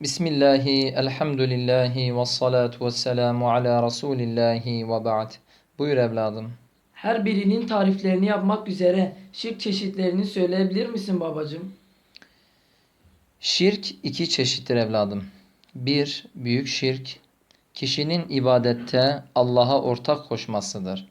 Bismillahi, elhamdülillahi, ve salatu ve selamu ala Resulillahi ve ba'd. Buyur evladım. Her birinin tariflerini yapmak üzere şirk çeşitlerini söyleyebilir misin babacığım? Şirk iki çeşittir evladım. Bir, büyük şirk, kişinin ibadette Allah'a ortak koşmasıdır.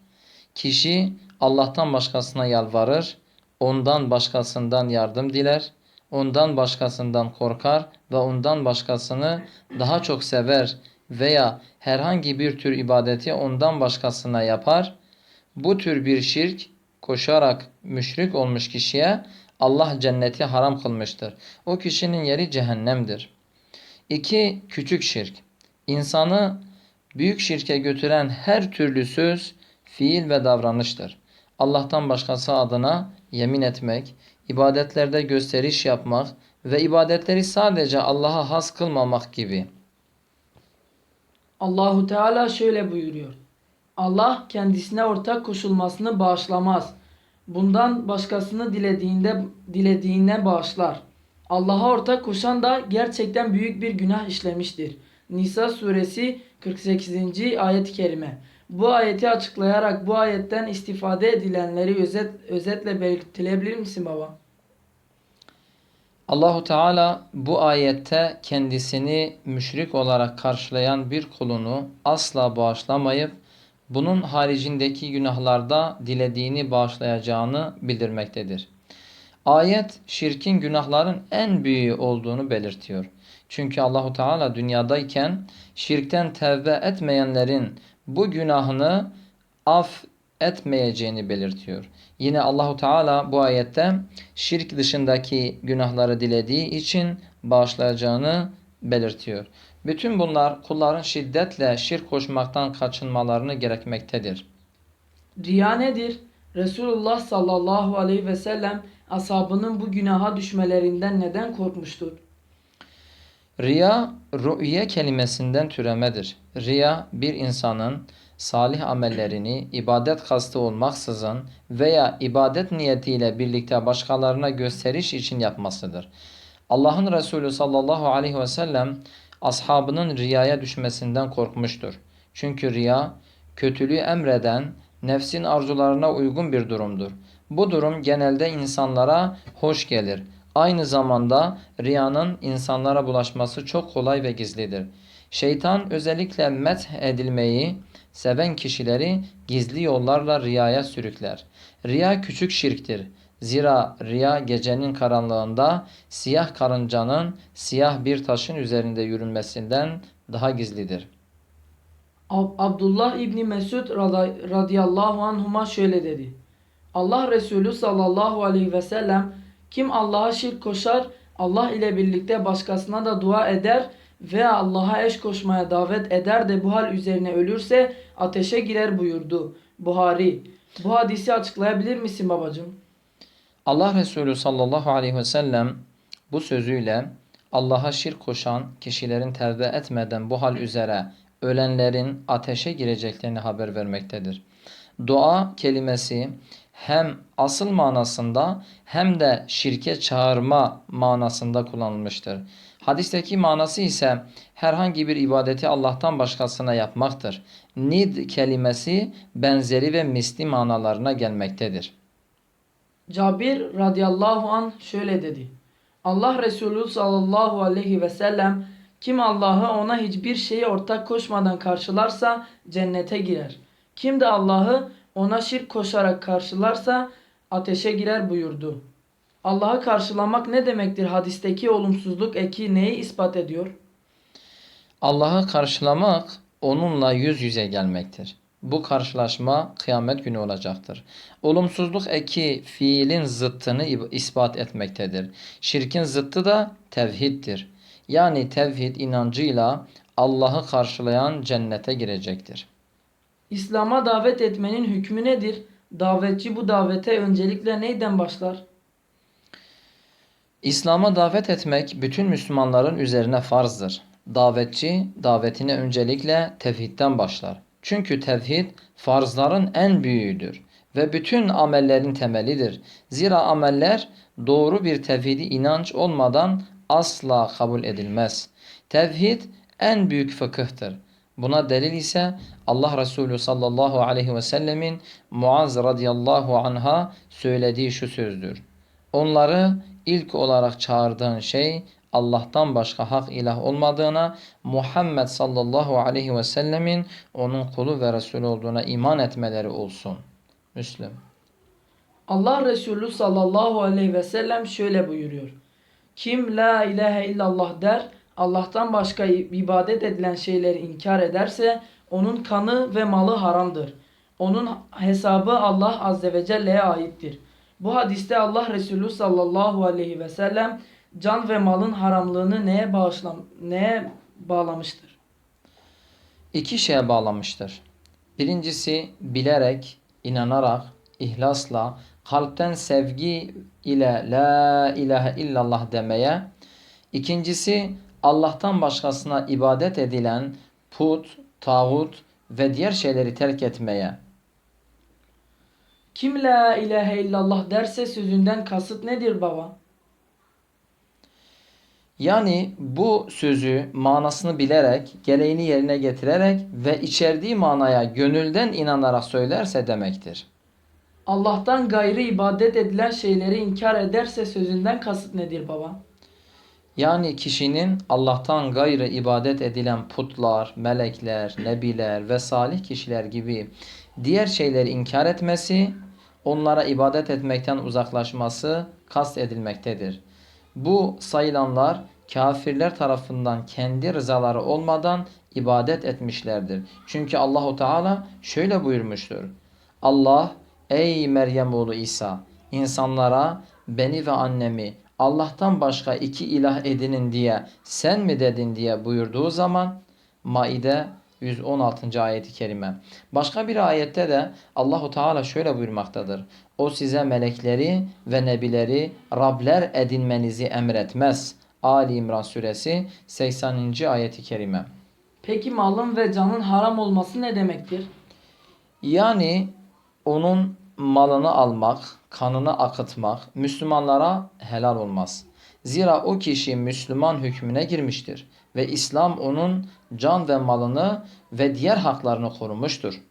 Kişi Allah'tan başkasına yalvarır, ondan başkasından yardım diler, ondan başkasından korkar ve ondan başkasını daha çok sever veya herhangi bir tür ibadeti ondan başkasına yapar. Bu tür bir şirk koşarak müşrik olmuş kişiye Allah cenneti haram kılmıştır. O kişinin yeri cehennemdir. İki, küçük şirk. İnsanı büyük şirke götüren her türlü söz, fiil ve davranıştır. Allah'tan başkası adına yemin etmek, ibadetlerde gösteriş yapmak ve ibadetleri sadece Allah'a has kılmamak gibi. Allahu Teala şöyle buyuruyor. Allah kendisine ortak koşulmasını bağışlamaz. Bundan başkasını dilediğinde dilediğine bağışlar. Allah'a ortak koşan da gerçekten büyük bir günah işlemiştir. Nisa suresi 48. ayet-i kerime. Bu ayeti açıklayarak bu ayetten istifade edilenleri özet, özetle belirtilebilir misin baba? Allahu Teala bu ayette kendisini müşrik olarak karşılayan bir kulunu asla bağışlamayıp bunun haricindeki günahlarda dilediğini bağışlayacağını bildirmektedir. Ayet şirkin günahların en büyüğü olduğunu belirtiyor. Çünkü Allahu Teala dünyadayken şirkten tevbe etmeyenlerin bu günahını af etmeyeceğini belirtiyor. Yine Allahu Teala bu ayette şirk dışındaki günahları dilediği için bağışlayacağını belirtiyor. Bütün bunlar kulların şiddetle şirk koşmaktan kaçınmalarını gerekmektedir. Riya nedir? Resulullah sallallahu aleyhi ve sellem ashabının bu günaha düşmelerinden neden korkmuştur? Riya, ru'ye kelimesinden türemedir. Riya, bir insanın salih amellerini ibadet kastı olmaksızın veya ibadet niyetiyle birlikte başkalarına gösteriş için yapmasıdır. Allah'ın Resulü sallallahu aleyhi ve sellem ashabının riyaya düşmesinden korkmuştur. Çünkü riya, kötülüğü emreden, nefsin arzularına uygun bir durumdur. Bu durum genelde insanlara hoş gelir. Aynı zamanda riyanın insanlara bulaşması çok kolay ve gizlidir. Şeytan özellikle meth edilmeyi seven kişileri gizli yollarla riyaya sürükler. Riya küçük şirktir. Zira riya gecenin karanlığında siyah karıncanın siyah bir taşın üzerinde yürünmesinden daha gizlidir. Ab- Abdullah İbni Mesud radıyallahu anhuma şöyle dedi. Allah Resulü sallallahu aleyhi ve sellem kim Allah'a şirk koşar, Allah ile birlikte başkasına da dua eder veya Allah'a eş koşmaya davet eder de bu hal üzerine ölürse ateşe girer buyurdu. Buhari. Bu hadisi açıklayabilir misin babacığım? Allah Resulü sallallahu aleyhi ve sellem bu sözüyle Allah'a şirk koşan kişilerin tevbe etmeden bu hal üzere ölenlerin ateşe gireceklerini haber vermektedir. Dua kelimesi hem asıl manasında hem de şirke çağırma manasında kullanılmıştır. Hadisteki manası ise herhangi bir ibadeti Allah'tan başkasına yapmaktır. Nid kelimesi benzeri ve misli manalarına gelmektedir. Cabir radıyallahu an şöyle dedi. Allah Resulü sallallahu aleyhi ve sellem kim Allah'ı ona hiçbir şeye ortak koşmadan karşılarsa cennete girer. Kim de Allah'ı ona şirk koşarak karşılarsa ateşe girer buyurdu. Allah'ı karşılamak ne demektir? Hadisteki olumsuzluk eki neyi ispat ediyor? Allah'ı karşılamak onunla yüz yüze gelmektir. Bu karşılaşma kıyamet günü olacaktır. Olumsuzluk eki fiilin zıttını ispat etmektedir. Şirkin zıttı da tevhiddir. Yani tevhid inancıyla Allah'ı karşılayan cennete girecektir. İslam'a davet etmenin hükmü nedir? Davetçi bu davete öncelikle neyden başlar? İslam'a davet etmek bütün Müslümanların üzerine farzdır. Davetçi davetine öncelikle tevhidden başlar. Çünkü tevhid farzların en büyüğüdür ve bütün amellerin temelidir. Zira ameller doğru bir tevhidi inanç olmadan asla kabul edilmez. Tevhid en büyük fıkıhtır. Buna delil ise Allah Resulü sallallahu aleyhi ve sellemin Muaz radıyallahu anha söylediği şu sözdür. Onları ilk olarak çağırdığın şey Allah'tan başka hak ilah olmadığına, Muhammed sallallahu aleyhi ve sellemin onun kulu ve Resulü olduğuna iman etmeleri olsun. Müslüm. Allah Resulü sallallahu aleyhi ve sellem şöyle buyuruyor. Kim la ilahe illallah der, Allah'tan başka ibadet edilen şeyleri inkar ederse onun kanı ve malı haramdır. Onun hesabı Allah azze ve celle'ye aittir. Bu hadiste Allah Resulü sallallahu aleyhi ve sellem can ve malın haramlığını neye bağışlam neye bağlamıştır? İki şeye bağlamıştır. Birincisi bilerek, inanarak, ihlasla, kalpten sevgi ile la ilahe illallah demeye. İkincisi Allah'tan başkasına ibadet edilen put, tağut ve diğer şeyleri terk etmeye. Kim la ilahe illallah derse sözünden kasıt nedir baba? Yani bu sözü manasını bilerek, gereğini yerine getirerek ve içerdiği manaya gönülden inanarak söylerse demektir. Allah'tan gayrı ibadet edilen şeyleri inkar ederse sözünden kasıt nedir baba? Yani kişinin Allah'tan gayrı ibadet edilen putlar, melekler, nebiler ve salih kişiler gibi diğer şeyleri inkar etmesi, onlara ibadet etmekten uzaklaşması kast edilmektedir. Bu sayılanlar kafirler tarafından kendi rızaları olmadan ibadet etmişlerdir. Çünkü Allahu Teala şöyle buyurmuştur. Allah ey Meryem oğlu İsa insanlara beni ve annemi Allah'tan başka iki ilah edinin diye sen mi dedin diye buyurduğu zaman Maide 116. ayeti kerime. Başka bir ayette de Allahu Teala şöyle buyurmaktadır. O size melekleri ve nebileri Rabler edinmenizi emretmez. Ali İmran suresi 80. ayeti kerime. Peki malın ve canın haram olması ne demektir? Yani onun malını almak, kanını akıtmak Müslümanlara helal olmaz. Zira o kişi Müslüman hükmüne girmiştir ve İslam onun can ve malını ve diğer haklarını korumuştur.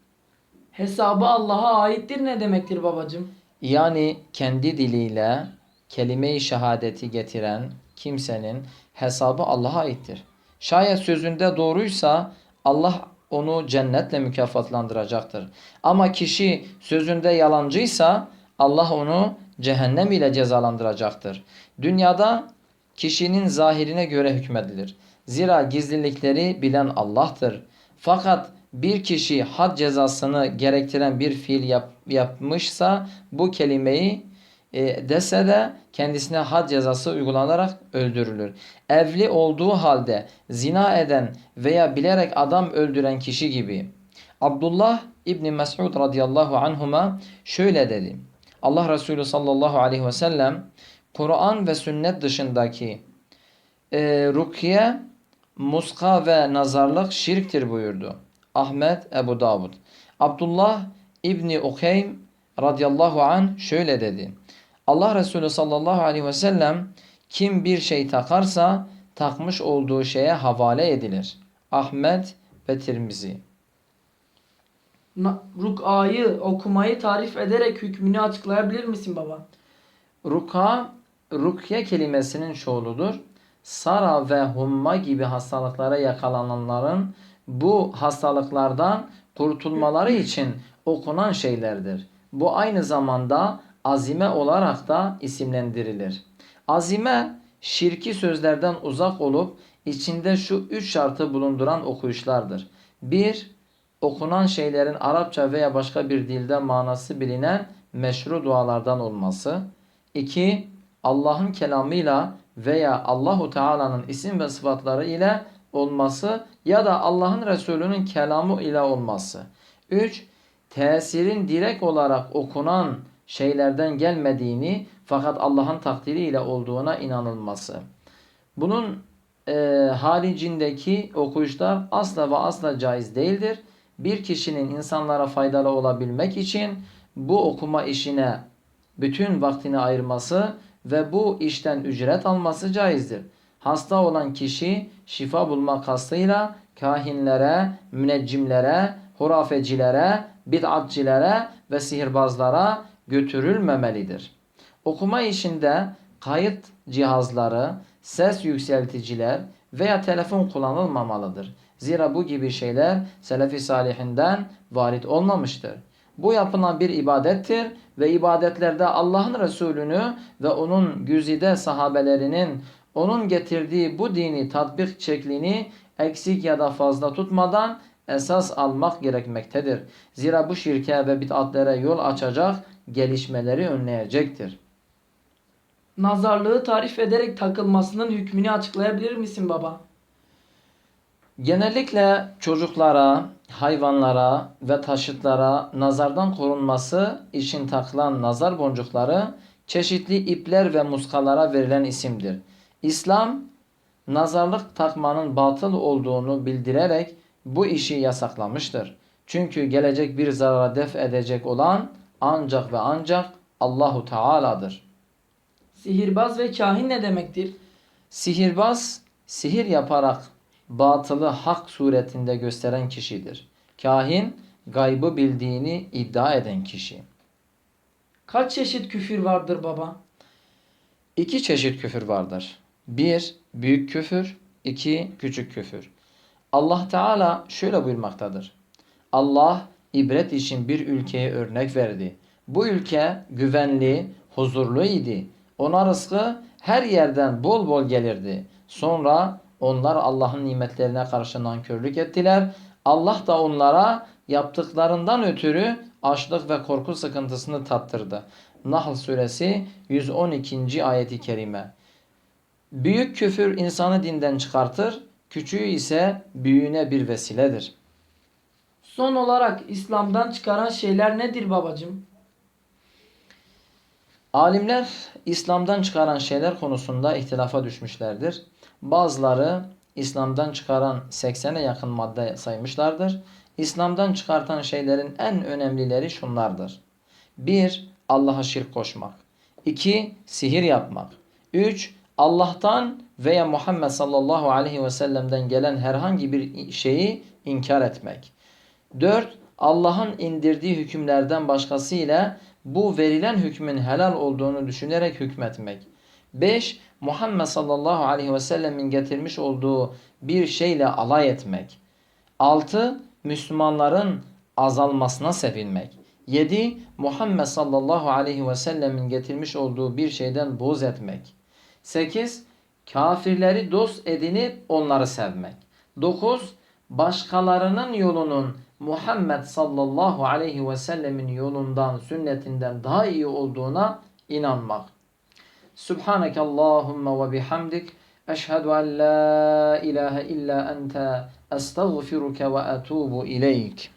Hesabı Allah'a aittir ne demektir babacığım? Yani kendi diliyle kelime-i şehadeti getiren kimsenin hesabı Allah'a aittir. Şayet sözünde doğruysa Allah onu cennetle mükafatlandıracaktır. Ama kişi sözünde yalancıysa Allah onu cehennem ile cezalandıracaktır. Dünyada kişinin zahirine göre hükmedilir. Zira gizlilikleri bilen Allah'tır. Fakat bir kişi had cezasını gerektiren bir fiil yap, yapmışsa bu kelimeyi e, dese de kendisine had cezası uygulanarak öldürülür. Evli olduğu halde zina eden veya bilerek adam öldüren kişi gibi. Abdullah İbni Mes'ud radıyallahu anhuma şöyle dedi. Allah Resulü sallallahu aleyhi ve sellem Kur'an ve sünnet dışındaki e, rukiye, muska ve nazarlık şirktir buyurdu. Ahmet Ebu Davud. Abdullah İbni Ukeym radıyallahu an şöyle dedi. Allah Resulü sallallahu aleyhi ve sellem kim bir şey takarsa takmış olduğu şeye havale edilir. Ahmet ve Tirmizi. Ruk'ayı okumayı tarif ederek hükmünü açıklayabilir misin baba? Ruka, rukye kelimesinin çoğuludur. Sara ve humma gibi hastalıklara yakalananların bu hastalıklardan kurtulmaları için okunan şeylerdir. Bu aynı zamanda azime olarak da isimlendirilir. Azime şirki sözlerden uzak olup içinde şu üç şartı bulunduran okuyuşlardır. 1. Okunan şeylerin Arapça veya başka bir dilde manası bilinen meşru dualardan olması. 2. Allah'ın kelamıyla veya Allahu Teala'nın isim ve sıfatları ile olması ya da Allah'ın Resulü'nün kelamı ile olması. 3. Tesirin direkt olarak okunan şeylerden gelmediğini fakat Allah'ın takdiriyle olduğuna inanılması. Bunun e, haricindeki okuyuşlar asla ve asla caiz değildir. Bir kişinin insanlara faydalı olabilmek için bu okuma işine bütün vaktini ayırması ve bu işten ücret alması caizdir. Hasta olan kişi şifa bulmak kastıyla kahinlere, müneccimlere, hurafecilere, bid'atçilere ve sihirbazlara götürülmemelidir. Okuma işinde kayıt cihazları, ses yükselticiler veya telefon kullanılmamalıdır. Zira bu gibi şeyler Selefi Salihinden varit olmamıştır. Bu yapılan bir ibadettir ve ibadetlerde Allah'ın Resulünü ve onun güzide sahabelerinin onun getirdiği bu dini tatbik şeklini eksik ya da fazla tutmadan esas almak gerekmektedir. Zira bu şirke ve bid'atlere yol açacak gelişmeleri önleyecektir. Nazarlığı tarif ederek takılmasının hükmünü açıklayabilir misin baba? Genellikle çocuklara, hayvanlara ve taşıtlara nazardan korunması için takılan nazar boncukları çeşitli ipler ve muskalara verilen isimdir. İslam nazarlık takmanın batıl olduğunu bildirerek bu işi yasaklamıştır. Çünkü gelecek bir zarara def edecek olan ancak ve ancak Allahu Teala'dır. Sihirbaz ve kahin ne demektir? Sihirbaz sihir yaparak batılı hak suretinde gösteren kişidir. Kahin gaybı bildiğini iddia eden kişi. Kaç çeşit küfür vardır baba? İki çeşit küfür vardır. Bir, büyük küfür. iki küçük küfür. Allah Teala şöyle buyurmaktadır. Allah ibret için bir ülkeye örnek verdi. Bu ülke güvenli, huzurlu idi. Ona rızkı her yerden bol bol gelirdi. Sonra onlar Allah'ın nimetlerine karşı nankörlük ettiler. Allah da onlara yaptıklarından ötürü açlık ve korku sıkıntısını tattırdı. Nahl suresi 112. ayeti kerime. Büyük küfür insanı dinden çıkartır, küçüğü ise büyüğüne bir vesiledir. Son olarak İslam'dan çıkaran şeyler nedir babacığım? Alimler İslam'dan çıkaran şeyler konusunda ihtilafa düşmüşlerdir. Bazıları İslam'dan çıkaran 80'e yakın madde saymışlardır. İslam'dan çıkartan şeylerin en önemlileri şunlardır. 1. Allah'a şirk koşmak. 2. Sihir yapmak. 3. Allah'tan veya Muhammed sallallahu aleyhi ve sellem'den gelen herhangi bir şeyi inkar etmek. 4. Allah'ın indirdiği hükümlerden başkası ile bu verilen hükmün helal olduğunu düşünerek hükmetmek. 5. Muhammed sallallahu aleyhi ve sellemin getirmiş olduğu bir şeyle alay etmek. 6. Müslümanların azalmasına sevinmek. 7. Muhammed sallallahu aleyhi ve sellemin getirmiş olduğu bir şeyden boz etmek. 8. Kafirleri dost edinip onları sevmek. 9. Başkalarının yolunun Muhammed sallallahu aleyhi ve sellemin yolundan, sünnetinden daha iyi olduğuna inanmak. Subhaneke Allahumma ve bihamdik. Eşhedü en la ilahe illa ente estağfiruke ve etubu ileyk.